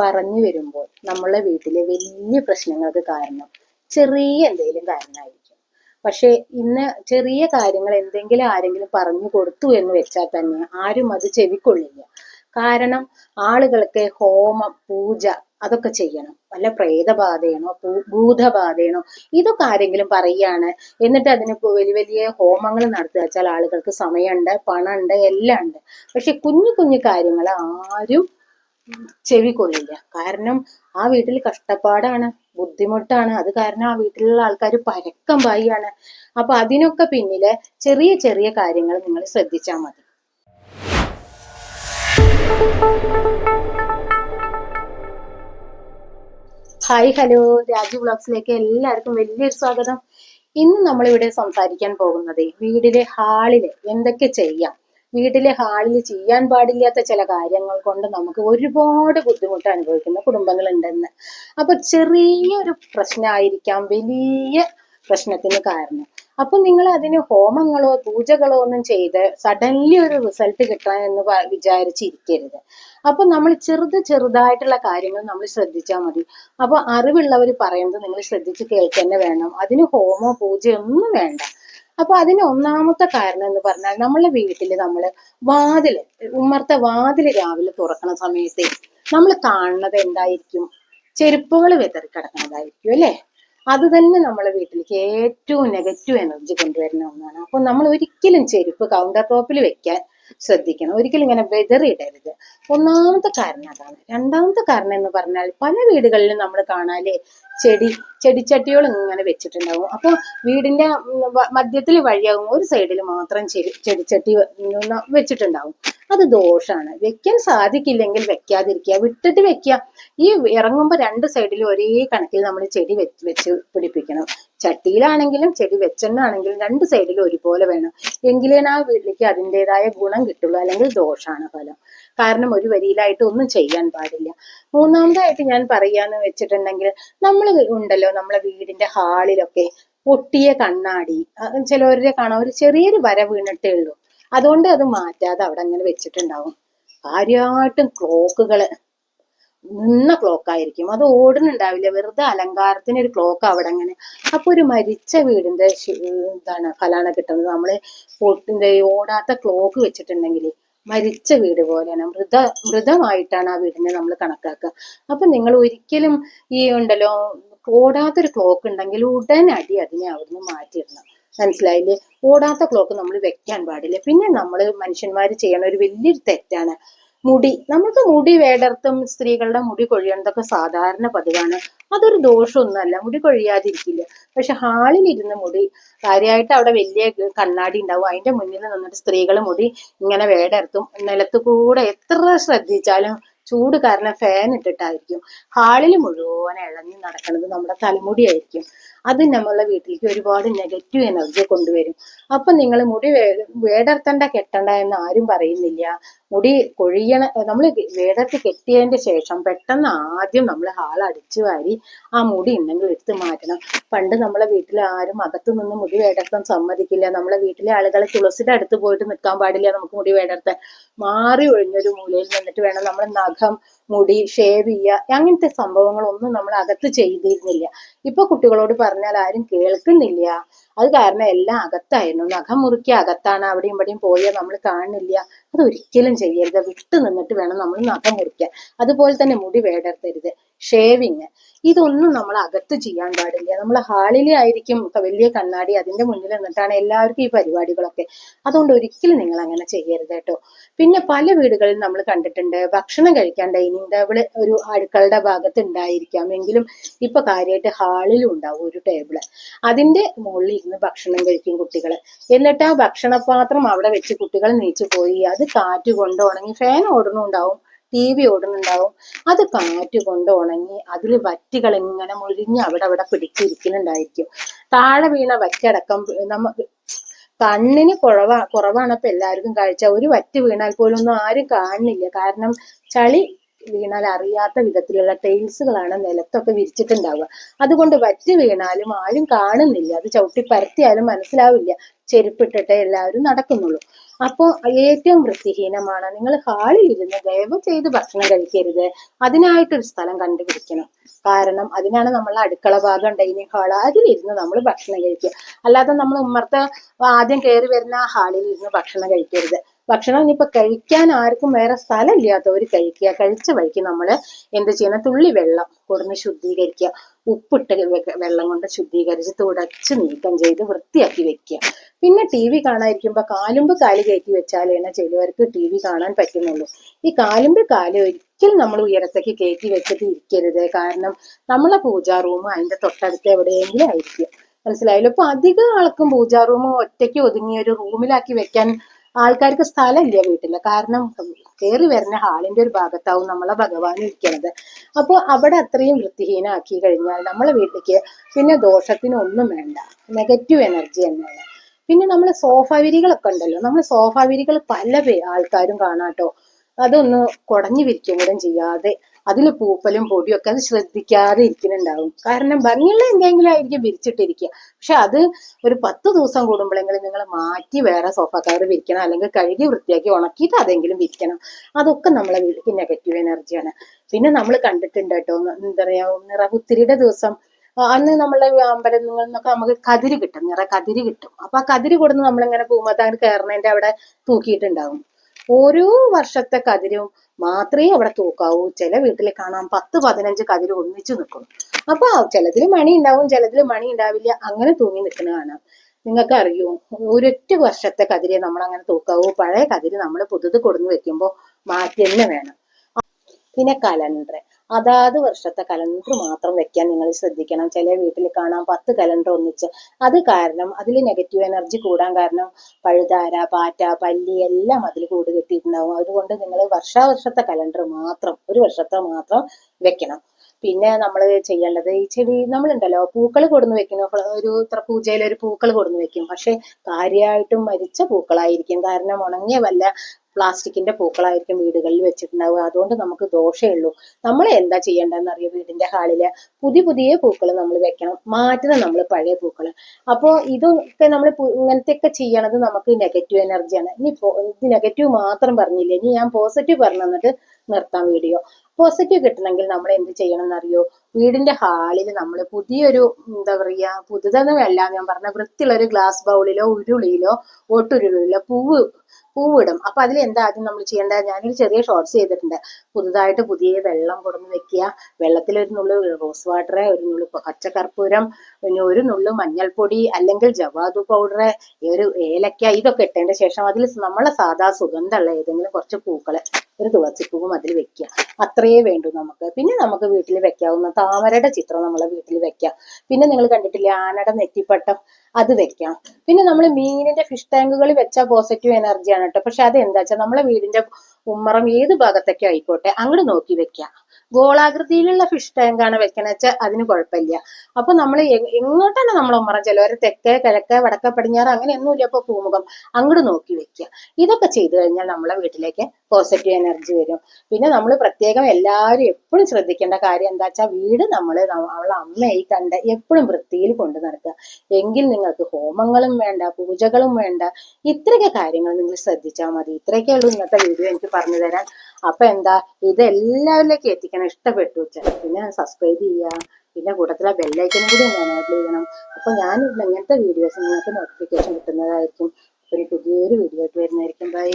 പറഞ്ഞു വരുമ്പോൾ നമ്മളെ വീട്ടിലെ വലിയ പ്രശ്നങ്ങൾക്ക് കാരണം ചെറിയ എന്തെങ്കിലും കാരണമായിരിക്കും. പക്ഷേ ഇന്ന് ചെറിയ കാര്യങ്ങൾ എന്തെങ്കിലും ആരെങ്കിലും പറഞ്ഞു കൊടുത്തു എന്ന് വെച്ചാൽ തന്നെ ആരും അത് ചെവിക്കൊള്ളില്ല. കാരണം ആളുകൾക്ക് ഹോമം പൂജ അതൊക്കെ ചെയ്യണം. വല്ല പ്രേതബാധയാണോ ഭൂതബാധയാണോ ഇതൊക്കെ ആരെങ്കിലും പറയുകയാണ് എന്നിട്ട് അതിന് വലിയ വലിയ ഹോമങ്ങൾ നടത്തുക വെച്ചാൽ ആളുകൾക്ക് സമയമുണ്ട് പണമുണ്ട് എല്ലാം ഉണ്ട് പക്ഷെ കുഞ്ഞു കുഞ്ഞു കാര്യങ്ങൾ ആരും ചെവിക്കൊള്ളില്ല. കാരണം ആ വീട്ടിൽ കഷ്ടപ്പാടാണ് ബുദ്ധിമുട്ടാണ്. അത് കാരണം ആ വീട്ടിലുള്ള ആൾക്കാർ പരക്കം പായാണ് അപ്പൊ അതിനൊക്കെ പിന്നിൽ ചെറിയ ചെറിയ കാര്യങ്ങൾ നിങ്ങൾ ശ്രദ്ധിച്ചാൽ മതി. ഹായ് ഹലോ രാജു വ്ളോഗ്സിലേക്ക് എല്ലാവർക്കും വലിയൊരു സ്വാഗതം. ഇന്ന് നമ്മളിവിടെ സംസാരിക്കാൻ പോകുന്നത് വീടിലെ ഹാളിൽ എന്തൊക്കെ ചെയ്യാം? വീട്ടിലെ ഹാളിൽ ചെയ്യാൻ പാടില്ലാത്ത ചില കാര്യങ്ങൾ കൊണ്ട് നമുക്ക് ഒരുപാട് ബുദ്ധിമുട്ട് അനുഭവിക്കുന്ന കുടുംബങ്ങളുണ്ടെന്ന്. അപ്പൊ ചെറിയൊരു പ്രശ്നമായിരിക്കാം വലിയ പ്രശ്നത്തിന് കാരണം. അപ്പൊ നിങ്ങൾ അതിന് ഹോമങ്ങളോ പൂജകളോ ഒന്നും ചെയ്ത് സഡൻലി ഒരു റിസൾട്ട് കിട്ടാൻ എന്ന് വിചാരിച്ചിരിക്കരുത്. അപ്പൊ നമ്മൾ ചെറുത് ചെറുതായിട്ടുള്ള കാര്യങ്ങൾ നമ്മൾ ശ്രദ്ധിച്ചാൽ മതി. അപ്പൊ അറിവുള്ളവർ പറയുന്നത് നിങ്ങൾ ശ്രദ്ധിച്ച് കേൾക്കുക വേണം. അതിന് ഹോമോ പൂജയോ ഒന്നും വേണ്ട. അപ്പൊ അതിന് ഒന്നാമത്തെ കാരണം എന്ന് പറഞ്ഞാൽ നമ്മളെ വീട്ടിൽ നമ്മൾ വാതിൽ ഉമ്മർത്തെ വാതിൽ രാവിലെ തുറക്കണ സമയത്ത് നമ്മൾ കാണുന്നത് എന്തായിരിക്കും? ചെരുപ്പുകൾ വിതറി കിടക്കുന്നതായിരിക്കും അല്ലേ? അത് തന്നെ നമ്മളെ വീട്ടിലേക്ക് ഏറ്റവും നെഗറ്റീവ് എനർജി കൊണ്ടുവരുന്ന ഒന്നാണ്. അപ്പൊ നമ്മൾ ഒരിക്കലും ചെരുപ്പ് കൗണ്ടർ ടോപ്പിൽ വെക്കാൻ ശ്രദ്ധിക്കണം. ഒരിക്കലും ഇങ്ങനെ വെതറിയിടരുത്. ഒന്നാമത്തെ കാരണം അതാണ്. രണ്ടാമത്തെ കാരണം എന്ന് പറഞ്ഞാൽ പല വീടുകളിലും നമ്മൾ കാണാല്ലേ ചെടി ചെടിച്ചട്ടികൾ ഇങ്ങനെ വെച്ചിട്ടുണ്ടാവും. അപ്പോൾ വീടിന്റെ മധ്യത്തിൽ വഴിയാകും ഒരു സൈഡിൽ മാത്രം ചെടി ചെടിച്ചട്ടി വെച്ചിട്ടുണ്ടാവും. അത് ദോഷമാണ് വെക്കാൻ സാധിക്കില്ലെങ്കിൽ വെക്കാതിരിക്കുക. വിട്ടിട്ട് വെക്കുക. ഈ ഇറങ്ങുമ്പോൾ രണ്ട് സൈഡിലും ഒരേ കണക്കിൽ നമ്മൾ ചെടി വെച്ച് പിടിപ്പിക്കണം. ചട്ടിയിലാണെങ്കിലും ചെടി വെച്ചെണ്ണാണെങ്കിലും രണ്ട് സൈഡിലും ഒരുപോലെ വേണം. എങ്കിലേ ആ വീട്ടിലേക്ക് അതിന്റെതായ ഗുണം കിട്ടുള്ളൂ അല്ലെങ്കിൽ ദോഷാണ് ഫലം. കാരണം ഒരു വരിയിലായിട്ട് ഒന്നും ചെയ്യാൻ പാടില്ല. മൂന്നാമതായിട്ട് ഞാൻ പറയാന്ന് വെച്ചിട്ടുണ്ടെങ്കിൽ നമ്മൾ ഉണ്ടല്ലോ നമ്മളെ വീടിന്റെ ഹാളിലൊക്കെ പൊട്ടിയ കണ്ണാടി ചിലവരുടെ കാണാൻ ഒരു ചെറിയൊരു വര വീണിട്ടേ ഉള്ളൂ. അതുകൊണ്ട് അത് മാറ്റാതെ അവിടെ അങ്ങനെ വെച്ചിട്ടുണ്ടാവും. കാര്യമായിട്ടും ക്ലോക്കുകൾ നിന്ന ക്ലോക്ക് ആയിരിക്കും. അത് ഓടുന്നുണ്ടാവില്ല. വെറുതെ അലങ്കാരത്തിന് ഒരു ക്ലോക്ക് അവിടെ അങ്ങനെ അപ്പൊ ഒരു മരിച്ച വീടിന്റെ എന്താണ് ഫലാണ് കിട്ടുന്നത്. നമ്മൾ പൊട്ടിന്റെ ഓടാത്ത ക്ലോക്ക് വെച്ചിട്ടുണ്ടെങ്കിൽ മരിച്ച വീട് പോലെയാണ്. മൃത മൃതമായിട്ടാണ് ആ വീടിനെ നമ്മൾ കണക്കാക്കുക. അപ്പൊ നിങ്ങൾ ഒരിക്കലും ഈ ഉണ്ടല്ലോ ഓടാത്തൊരു ക്ലോക്ക് ഉണ്ടെങ്കിൽ ഉടനടി അതിനെ അവിടുന്ന് മാറ്റിയിടണം. മനസ്സിലായില്ലേ? ഓടാത്ത ക്ലോക്ക് നമ്മൾ വെക്കാൻ പാടില്ല. പിന്നെ നമ്മൾ മനുഷ്യന്മാർ ചെയ്യണ ഒരു വലിയൊരു തെറ്റാണ്. മുടി. നമുക്ക് മുടി വേടർത്തും സ്ത്രീകളുടെ മുടി കൊഴിയണതൊക്കെ സാധാരണ പതിവാണ്. അതൊരു ദോഷമൊന്നുമല്ല. മുടി കൊഴിയാതിരിക്കില്ല. പക്ഷെ ഹാളിലിരുന്ന് മുടി കാര്യമായിട്ട് അവിടെ വലിയ കണ്ണാടി ഉണ്ടാവും. അതിന്റെ മുന്നിൽ നിന്നിട്ട് സ്ത്രീകൾ മുടി ഇങ്ങനെ വേടർത്തും. നിലത്ത് കൂടെ എത്ര ശ്രദ്ധിച്ചാലും ചൂട് കാരണം ഫാൻ ഇട്ടിട്ടായിരിക്കും. ഹാളിൽ മുഴുവൻ ഇഴഞ്ഞു നടക്കുന്നത് നമ്മുടെ തലമുടിയായിരിക്കും അത് നമ്മളെ വീട്ടിലേക്ക് ഒരുപാട് നെഗറ്റീവ് എനർജി കൊണ്ടുവരും. അപ്പൊ നിങ്ങൾ മുടി വേടർത്തണ്ട കെട്ടണ്ട എന്ന് ആരും പറയുന്നില്ല. മുടി കൊഴിയണ നമ്മൾ വേടർത്തി കെട്ടിയതിന്റെ ശേഷം പെട്ടെന്ന് ആദ്യം നമ്മൾ ഹാൾ അടിച്ചു വാരി ആ മുടി ഉണ്ടെങ്കിൽ എടുത്ത് മാറ്റണം. പണ്ട് നമ്മളെ വീട്ടിൽ ആരും അകത്തു നിന്ന് മുടി വേടർത്താൻ സമ്മതിക്കില്ല. നമ്മളെ വീട്ടിലെ ആളുകളെ തുളസിയുടെ അടുത്ത് പോയിട്ട് നിൽക്കാൻ പാടില്ല നമുക്ക് മുടി വേടർത്താൻ. മാറി ഒഴിഞ്ഞൊരു മൂലയിൽ നിന്നിട്ട് വേണം നമ്മൾ നഖം മുടി ഷേവ് ചെയ്യുക. അങ്ങനത്തെ സംഭവങ്ങളൊന്നും നമ്മൾ അകത്ത് ചെയ്തിരുന്നില്ല. ഇപ്പൊ കുട്ടികളോട് പറഞ്ഞാൽ ആരും കേൾക്കുന്നില്ല. അത് കാരണം എല്ലാം അകത്തായിരുന്നു. നഖം മുറുക്കി അകത്താണ് അവിടെയും ഇവിടെയും പോയാൽ നമ്മൾ കാണുന്നില്ല. അത് ഒരിക്കലും ചെയ്യരുത്. വിട്ടു നിന്നിട്ട് വേണം നമ്മൾ നഖം മുറിക്കാൻ. അതുപോലെ തന്നെ മുടി വേടർത്തരുത് ഷേവിങ്. ഇതൊന്നും നമ്മൾ അകത്ത് ചെയ്യാൻ പാടില്ല. നമ്മൾ ഹാളിലെ ആയിരിക്കും വലിയ കണ്ണാടി അതിന്റെ മുന്നിൽ നിന്നിട്ടാണ് എല്ലാവർക്കും ഈ പരിപാടികളൊക്കെ. അതുകൊണ്ട് ഒരിക്കലും നിങ്ങൾ അങ്ങനെ ചെയ്യരുത് കേട്ടോ. പിന്നെ പല വീടുകളിൽ നമ്മൾ കണ്ടിട്ടുണ്ട്. ഭക്ഷണം കഴിക്കാൻ ഡൈനിങ് ടേബിൾ ഒരു അടുക്കളുടെ ഭാഗത്ത് ഉണ്ടായിരിക്കാം. എങ്കിലും ഇപ്പൊ കാര്യമായിട്ട് ഹാളിലും ഉണ്ടാവും ഒരു ടേബിൾ. അതിന്റെ മുകളിൽ ഇരുന്ന് ഭക്ഷണം കഴിക്കും കുട്ടികൾ എന്നിട്ട് ആ ഭക്ഷണപാത്രം അവിടെ വെച്ച് കുട്ടികൾ നീച്ചു പോയി. അത് കാറ്റ് കൊണ്ട് ഉണങ്ങി ഫാൻ ഓടുന്നുണ്ടാവും ടി വി ഓടുന്നുണ്ടാവും. അത് കാറ്റ് കൊണ്ട് ഉണങ്ങി അതിൽ വറ്റുകൾ ഇങ്ങനെ മുഴിഞ്ഞ് അവിടെ അവിടെ പിടിച്ചിരിക്കുന്നുണ്ടായിരിക്കും. താഴെ വീണ വറ്റടക്കം നമുക്ക് കണ്ണിന് കുറവാ കുറവാണ് ഇപ്പൊ എല്ലാവർക്കും കാഴ്ച. ഒരു വറ്റ് വീണാൽ പോലും ഒന്നും ആരും കാണുന്നില്ല. കാരണം ചളി വീണാൽ അറിയാത്ത വിധത്തിലുള്ള ടൈൽസുകളാണ് നിലത്തൊക്കെ വിരിച്ചിട്ടുണ്ടാവുക. അതുകൊണ്ട് വറ്റി വീണാലും ആരും കാണുന്നില്ല. അത് ചവിട്ടി പരത്തിയാലും മനസ്സിലാവില്ല. ചെരുപ്പിട്ടിട്ടേ എല്ലാവരും നടക്കുന്നുള്ളൂ. അപ്പോൾ ഏറ്റവും വൃത്തിഹീനമാണ്. നിങ്ങൾ ഹാളിൽ ഇരുന്ന് ദയവ് ചെയ്ത് ഭക്ഷണം കഴിക്കരുത്. അതിനായിട്ടൊരു സ്ഥലം കണ്ടുപിടിക്കണം. കാരണം അതിനാണ് നമ്മൾ അടുക്കള ഭാഗം ഡൈനിങ് ഹാൾ അതിലിരുന്ന് നമ്മൾ ഭക്ഷണം കഴിക്കുക. അല്ലാതെ നമ്മൾ ഉമ്മർത്ത് ആദ്യം കയറി വരുന്ന ആ ഹാളിൽ ഇരുന്ന് ഭക്ഷണം കഴിക്കരുത്. ഭക്ഷണം ഇനിയിപ്പോൾ കഴിക്കാൻ ആർക്കും വേറെ സ്ഥലമില്ലാത്തവർ കഴിക്കുക. കഴിച്ച വഴിക്ക് നമ്മൾ എന്ത് ചെയ്യണം തുള്ളി വെള്ളം കൊടുന്ന് ശുദ്ധീകരിക്കുക. ഉപ്പിട്ട് വെള്ളം കൊണ്ട് ശുദ്ധീകരിച്ച് തുടച്ച് നീക്കം ചെയ്ത് വൃത്തിയാക്കി വെക്കുക. പിന്നെ ടി വി കാണാതിരിക്കുമ്പോൾ കാലുമ്പ് കാൽ കയറ്റി വെച്ചാലാണ് ചിലവർക്ക് ടി വി കാണാൻ പറ്റുന്നുള്ളൂ. ഈ കാലുമ്പ് കാൽ ഒരിക്കലും നമ്മൾ ഉയരത്തേക്ക് കയറ്റി വെച്ചിട്ട് ഇരിക്കരുത്. കാരണം നമ്മളെ പൂജാ റൂം അതിന്റെ തൊട്ടടുത്ത് എവിടെയെങ്കിലും ആയിരിക്കും. മനസ്സിലായല്ലോ? അപ്പൊ അധികം ആൾക്കും പൂജാ റൂം ഒറ്റയ്ക്ക് ഒതുങ്ങിയ ഒരു റൂമിലാക്കി വെക്കാൻ ആൾക്കാർക്ക് സ്ഥലമില്ല വീട്ടിൽ. കാരണം കയറി വരുന്ന ഹാളിന്റെ ഒരു ഭാഗത്താവും നമ്മളെ ഭഗവാൻ ഇരിക്കുന്നത്. അപ്പോൾ അവിടെ അത്രയും വൃത്തിഹീനമാക്കി കഴിഞ്ഞാൽ നമ്മളെ വീട്ടിലേക്ക് പിന്നെ ദോഷത്തിന് ഒന്നും വേണ്ട. നെഗറ്റീവ് എനർജി തന്നെയാണ്. പിന്നെ നമ്മൾ സോഫാവിരികളൊക്കെ ഉണ്ടല്ലോ. നമ്മൾ സോഫാവിരികൾ പല ആൾക്കാരും കാണാട്ടോ. അതൊന്ന് കുടഞ്ഞു വിരിക്കും കൂടെ ചെയ്യാതെ അതിൽ പൂപ്പലും പൊടിയൊക്കെ അത് ശ്രദ്ധിക്കാതെ ഇരിക്കുന്നുണ്ടാവും. കാരണം ഭംഗിയുള്ള എന്തെങ്കിലും ആയിരിക്കും വിരിച്ചിട്ടിരിക്കുക. പക്ഷെ അത് ഒരു പത്ത് ദിവസം കൂടുമ്പോഴെങ്കിലും നിങ്ങൾ മാറ്റി വേറെ സോഫ കവർ വിരിക്കണം. അല്ലെങ്കിൽ കഴുകി വൃത്തിയാക്കി ഉണക്കിയിട്ട് അതെങ്കിലും വിരിക്കണം. അതൊക്കെ നമ്മളെ വീട്ടിൽ നെഗറ്റീവ് എനർജിയാണ് പിന്നെ നമ്മൾ കണ്ടിട്ടുണ്ട് കേട്ടോ എന്താ പറയാ നിറകുത്തിരിയുടെ ദിവസം അന്ന് നമ്മളെ അമ്പലങ്ങളിൽ നിന്നൊക്കെ നമുക്ക് കതിര് കിട്ടും നിറ കതിര് കിട്ടും. അപ്പൊ ആ കതിര് കൊടുന്ന് നമ്മളിങ്ങനെ പൂമത്താൻ കയറുന്നതിന്റെ അവിടെ തൂക്കിയിട്ടുണ്ടാവും. ഓരോ വർഷത്തെ കതിരും മാത്രമേ അവിടെ തൂക്കാവൂ. ചില വീട്ടിൽ കാണാം പത്ത് പതിനഞ്ച് കതിര് ഒന്നിച്ചു നിൽക്കും. അപ്പൊ ചിലതിൽ മണി ഉണ്ടാവും ചിലതിൽ മണി ഉണ്ടാവില്ല. അങ്ങനെ തൂങ്ങി നിൽക്കുന്ന കാണാം. നിങ്ങൾക്ക് അറിയോ? ഒരൊറ്റ വർഷത്തെ കതിരെ നമ്മൾ അങ്ങനെ തൂക്കാവൂ. പഴയ കതിര് നമ്മൾ പുതുത് കൊടുന്ന് വെക്കുമ്പോൾ മാറ്റി തന്നെ വേണം. പിന്നെ കലണ്ടർ അതാത് വർഷത്തെ കലണ്ടർ മാത്രം വെക്കാൻ നിങ്ങൾ ശ്രദ്ധിക്കണം. ചില വീട്ടിൽ കാണാം പത്ത് കലണ്ടർ ഒന്നിച്ച്. അത് കാരണം അതിൽ നെഗറ്റീവ് എനർജി കൂടാൻ കാരണം പഴുതാര പാറ്റ പല്ലി എല്ലാം അതിൽ കൂട് കെട്ടിയിട്ടുണ്ടാവും. അതുകൊണ്ട് നിങ്ങൾ വർഷാവർഷത്തെ കലണ്ടർ മാത്രം ഒരു വർഷത്തെ മാത്രം വെക്കണം. പിന്നെ നമ്മൾ ചെയ്യേണ്ടത് ഈ ചെടി നമ്മളുണ്ടല്ലോ പൂക്കൾ കൊടുന്ന് വെക്കുന്നു. ഒരു ഇത്ര പൂജയിൽ ഒരു പൂക്കൾ കൊടുന്ന് വെക്കും. പക്ഷെ കാര്യമായിട്ടും മരിച്ച പൂക്കളായിരിക്കും. കാരണം ഉണങ്ങിയ വല്ല പ്ലാസ്റ്റിക്കിന്റെ പൂക്കളായിരിക്കും വീടുകളിൽ വെച്ചിട്ടുണ്ടാവുക. അതുകൊണ്ട് നമുക്ക് ദോഷമുള്ളൂ നമ്മൾ എന്താ ചെയ്യേണ്ടതെന്ന് അറിയാം വീടിന്റെ ഹാളിൽ? പുതിയ പുതിയ പൂക്കൾ നമ്മൾ വെക്കണം. മാറ്റണം നമ്മൾ പഴയ പൂക്കൾ അപ്പോൾ ഇതൊക്കെ നമ്മൾ ഇങ്ങനത്തെയൊക്കെ ചെയ്യണത് നമുക്ക് നെഗറ്റീവ് എനർജിയാണ് ഇനി നെഗറ്റീവ് മാത്രം പറഞ്ഞില്ല? ഇനി ഞാൻ പോസിറ്റീവ് പറഞ്ഞു തന്നിട്ട് നിർത്താം വീഡിയോ പോസിറ്റീവ് കിട്ടണമെങ്കിൽ നമ്മൾ എന്ത് ചെയ്യണം എന്നറിയോ വീടിന്റെ ഹാളിൽ നമ്മൾ പുതിയൊരു എന്താ പറയാ പുതുതെന്നല്ല ഞാൻ പറഞ്ഞ വൃത്തിയുള്ള ഒരു ഗ്ലാസ് ബൗളിലോ ഉരുളിയിലോ ഓട്ടുരുളിയിലോ പൂവ് പൂവിടും. അപ്പൊ അതിൽ എന്താ ആദ്യം നമ്മൾ ചെയ്യേണ്ടത്? ഞാനൊരു ചെറിയ ഷോർട്സ് ചെയ്തിട്ടുണ്ട്. പുതുതായിട്ട് പുതിയ വെള്ളം കൊടുന്ന് വെക്കുക. വെള്ളത്തിൽ ഒരു നുള്ളു റോസ് വാട്ടർ ഒരു നുള്ളു പച്ചക്കർപ്പൂരം പിന്നെ ഒരു നുള്ളു മഞ്ഞൾപ്പൊടി അല്ലെങ്കിൽ ജവാദു പൗഡർ ഒരു ഏലക്ക ഇതൊക്കെ ഇട്ടതിന്റെ ശേഷം അതിൽ നമ്മളെ സാധാ സുഗന്ധമുള്ള ഏതെങ്കിലും കുറച്ച് പൂക്കൾ ഒരു തുളസിപ്പൂവും അതിൽ വെക്കുക അത്രയേ വേണ്ടൂ നമുക്ക്. പിന്നെ നമുക്ക് വീട്ടിൽ വെക്കാവുന്ന താമരയുടെ ചിത്രം നമ്മളെ വീട്ടിൽ വെക്കാം പിന്നെ നിങ്ങൾ കണ്ടിട്ടില്ലേ ആനയുടെ നെറ്റിപ്പട്ടം? അത് വെക്കാം. പിന്നെ നമ്മൾ മീനിന്റെ ഫിഷ് ടാങ്കുകൾ വെച്ചാൽ പോസിറ്റീവ് എനർജിയാണ് കേട്ടോ പക്ഷെ അത് എന്താ വെച്ചാൽ നമ്മളെ വീടിന്റെ ഉമ്മറം ഏത് ഭാഗത്തൊക്കെ ആയിക്കോട്ടെ അങ്ങോട്ട് നോക്കി വെക്കാം ഗോളാകൃതിയിലുള്ള ഫിഷ് ടാങ്കാണ് വെക്കണ വെച്ചാൽ അതിന് കുഴപ്പമില്ല അപ്പൊ നമ്മൾ എങ്ങോട്ടാണ് നമ്മൾ ഉമ്മറം ചിലവരെ തെക്കേ കിഴക്ക് വടക്ക പടിഞ്ഞാറ് അങ്ങനെയൊന്നുമില്ല അപ്പോൾ പൂമുഖം അങ്ങോട്ട് നോക്കി വെക്കുക ഇതൊക്കെ ചെയ്തു കഴിഞ്ഞാൽ നമ്മളെ വീട്ടിലേക്ക് പോസിറ്റീവ് എനർജി വരും. പിന്നെ നമ്മൾ പ്രത്യേകം എല്ലാവരും എപ്പോഴും ശ്രദ്ധിക്കേണ്ട കാര്യം എന്താ വെച്ചാൽ വീട് നമ്മൾ അവളെ അമ്മയായി കണ്ട് എപ്പോഴും വൃത്തിയിൽ കൊണ്ടു നടക്കുക എങ്കിൽ നിങ്ങൾക്ക് ഹോമങ്ങളും വേണ്ട പൂജകളും വേണ്ട ഇത്രയൊക്കെ കാര്യങ്ങൾ നിങ്ങൾ ശ്രദ്ധിച്ചാൽ മതി. ഇത്രയൊക്കെ ഉള്ളൂ ഇന്നത്തെ വീഡിയോ എനിക്ക് പറഞ്ഞു തരാൻ. അപ്പൊ എന്താ ഇത് എല്ലാവരിലേക്കും എത്തിക്കണം. ഇഷ്ടപ്പെട്ടു വെച്ചാൽ. പിന്നെ സബ്സ്ക്രൈബ് ചെയ്യുക പിന്നെ കൂട്ടത്തിലെ ബെല്ലൈക്കനും കൂടി ഞാൻ ആഡ് ചെയ്യണം. അപ്പൊ ഞാൻ ഇങ്ങനത്തെ വീഡിയോസ് നിങ്ങൾക്ക് നോട്ടിഫിക്കേഷൻ കിട്ടുന്നതായിരിക്കും. ഒരു പുതിയൊരു വീഡിയോ ആയിട്ട് വരുന്നതായിരിക്കും. ബൈ